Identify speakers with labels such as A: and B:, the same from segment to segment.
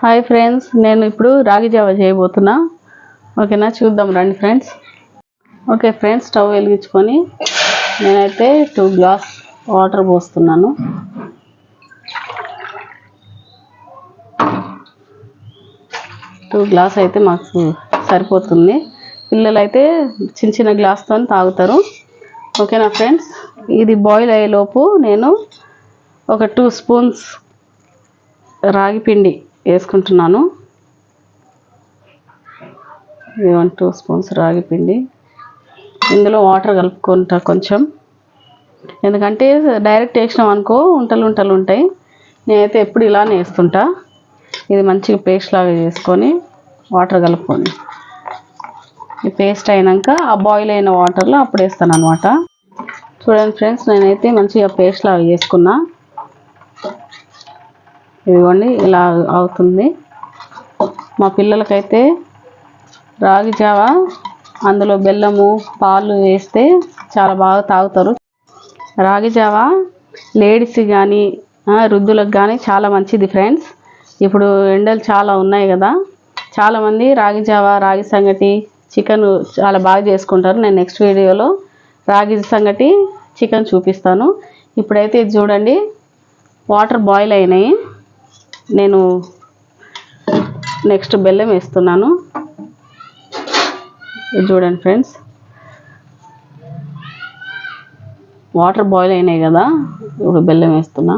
A: Hi friends నేను ఇప్పుడు రాగి జావ చేయబోతున్నా. ఓకేనా? చూద్దాం రండి ఫ్రెండ్స్. ఓకే ఫ్రెండ్స్ స్టవ్ వెలిగించుకొని నేనైతే టూ గ్లాస్ వాటర్ పోస్తున్నాను. టూ గ్లాస్ అయితే మాకు సరిపోతుంది. పిల్లలు అయితే చిన్న చిన్న గ్లాస్తో తాగుతారు. ఓకేనా ఫ్రెండ్స్? ఇది బాయిల్ అయ్యేలోపు నేను ఒక టూ స్పూన్స్ రాగి పిండి వేసుకుంటున్నాను. వన్ టూ స్పూన్స్ రాగి పిండి ఇందులో వాటర్ కలుపుకుంటా కొంచెం. ఎందుకంటే డైరెక్ట్ వేసినాం అనుకో ఉంటలు ఉంటలు ఉంటాయి. నేనైతే ఎప్పుడు ఇలానే వేస్తుంటా. ఇది మంచిగా పేస్ట్ లాగా చేసుకొని వాటర్ కలుపుకొని. ఈ పేస్ట్ అయినాక ఆ బాయిల్ అయిన వాటర్లో అప్పుడు వేస్తాను అనమాట చూడండి ఫ్రెండ్స్ నేనైతే మంచిగా పేస్ట్ లాగా చేసుకున్నా. ఇదిగోండి ఇలా అవుతుంది. మా పిల్లలకైతే రాగి జావ అందులో బెల్లము పాలు వేస్తే చాలా బాగా తాగుతారు. రాగి జావ లేడీస్ కానీ వృద్ధులకు కానీ చాలా మంచిది ఫ్రెండ్స్. ఇప్పుడు ఎండలు చాలా ఉన్నాయి కదా. చాలామంది రాగి జావ రాగి సంగటి చికెన్ చాలా బాగా చేసుకుంటారు. నేను నెక్స్ట్ వీడియోలో రాగి సంగటి చికెన్ చూపిస్తాను. ఇప్పుడైతే ఇది చూడండి వాటర్ బాయిల్ అయినాయి. నేను నెక్స్ట్ బెల్లం వేస్తున్నాను. ఇది చూడండి ఫ్రెండ్స్ వాటర్ బాయిల్ అయినాయి కదా ఇప్పుడు బెల్లం వేస్తున్నా.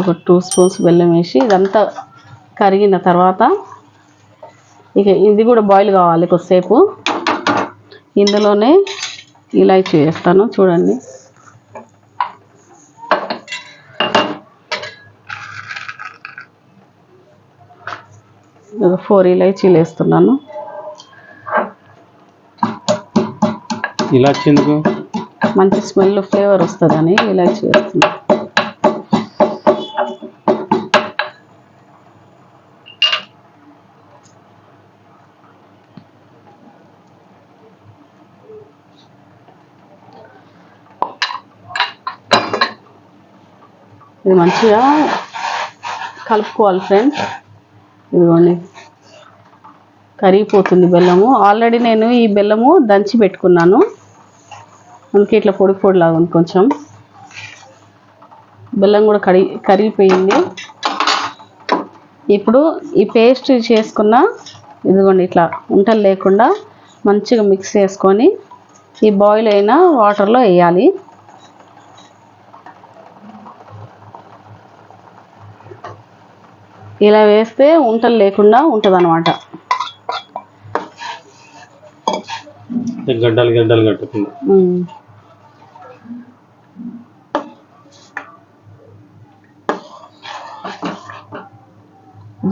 A: ఒక టూ స్పూన్స్ బెల్లం వేసి ఇదంతా కరిగిన తర్వాత ఇక ఇది కూడా బాయిల్ కావాలి కొద్దిసేపు. ఇందులోనే ఇలాచి వేస్తాను చూడండి. ఫోర్ ఇలాచీలు వేస్తున్నాను.
B: ఇలాచి ఎందుకు?
A: మంచి స్మెల్ ఫ్లేవర్ వస్తుందని ఇలాచి వేస్తున్నాను ఇది మంచిగా కలుపుకోవాలి ఫ్రెండ్స్. ఇదిగోండి. కరిగిపోతుంది బెల్లము. ఆల్రెడీ నేను ఈ బెల్లము దంచి పెట్టుకున్నాను. మనకి ఇట్లా పొడి పొడిలాగా ఉంది కొంచెం. బెల్లం కూడా కడిగి కరిగిపోయింది. ఇప్పుడు ఈ పేస్ట్ చేసుకున్న ఇదిగోండి ఇట్లా ఉంటలు లేకుండా మంచిగా మిక్స్ చేసుకొని ఈ బాయిల్ అయిన వాటర్లో వేయాలి. ఇలా వేస్తే ఉంటలు లేకుండా ఉంటుంది అనమాట
B: గడ్డలు గడ్డలు కట్టకుండా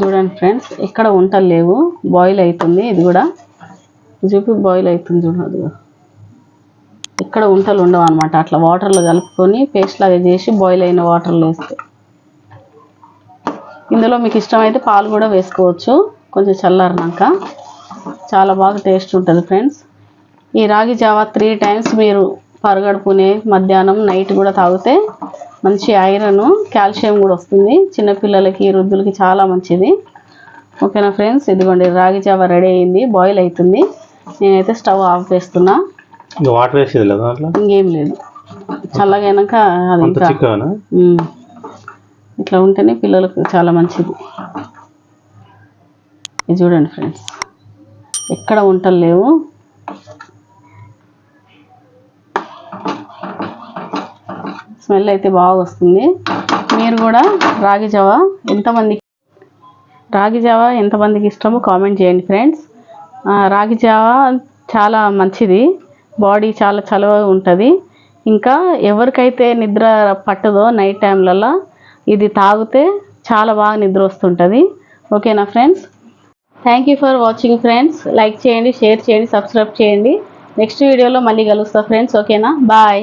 A: చూడండి ఫ్రెండ్స్ ఇక్కడ ఉంటలు లేవు. బాయిల్ అవుతుంది ఇది కూడా. చూపి బాయిల్ అవుతుంది చూడండి ఇక్కడ ఉంటలు ఉండవు అనమాట అట్లా వాటర్లో కలుపుకొని పేస్ట్ లాగా చేసి బాయిల్ అయిన వాటర్లో వేస్తే. ఇందులో మీకు ఇష్టమైతే పాలు కూడా వేసుకోవచ్చు. కొంచెం చల్లారినాక. చాలా బాగా టేస్ట్ ఉంటుంది ఫ్రెండ్స్. ఈ రాగి జావా త్రీ టైమ్స్ మీరు పరగడుపునే మధ్యాహ్నం నైట్ కూడా తాగితే మంచి ఐరన్ కాల్షియం కూడా వస్తుంది. చిన్నపిల్లలకి వృద్ధులకి చాలా మంచిది. ఓకేనా ఫ్రెండ్స్? ఇదిగోండి రాగి జావా రెడీ అయింది. బాయిల్ అవుతుంది. నేనైతే స్టవ్ ఆఫ్ చేస్తున్నా.
B: ఇంకా వాటర్ వేసేది లేదా
A: ఇంకేం లేదు. చల్లగైనాక అది ఇట్లా ఉంటేనే పిల్లలకు చాలా మంచిది. ఇది చూడండి ఫ్రెండ్స్. ఎక్కడ వంటలు లేవు. స్మెల్ అయితే బాగా వస్తుంది. మీరు కూడా రాగి జావ ఎంతమందికి రాగి జావ ఎంతమందికి ఇష్టమో కామెంట్ చేయండి ఫ్రెండ్స్. రాగి జావ చాలా మంచిది. బాడీ చాలా చలవ ఉంటుంది. ఇంకా ఎవరికైతే నిద్ర పట్టదో నైట్ టైంలలో ఇది తాగితే చాలా బాగా నిద్ర వస్తుంటుంది. ఓకేనా friends thank you for watching friends like చేయండి షేర్ చేయండి సబ్స్క్రైబ్ చేయండి. నెక్స్ట్ వీడియోలో మళ్ళీ కలుస్తా ఫ్రెండ్స్ ఓకేనా బాయ్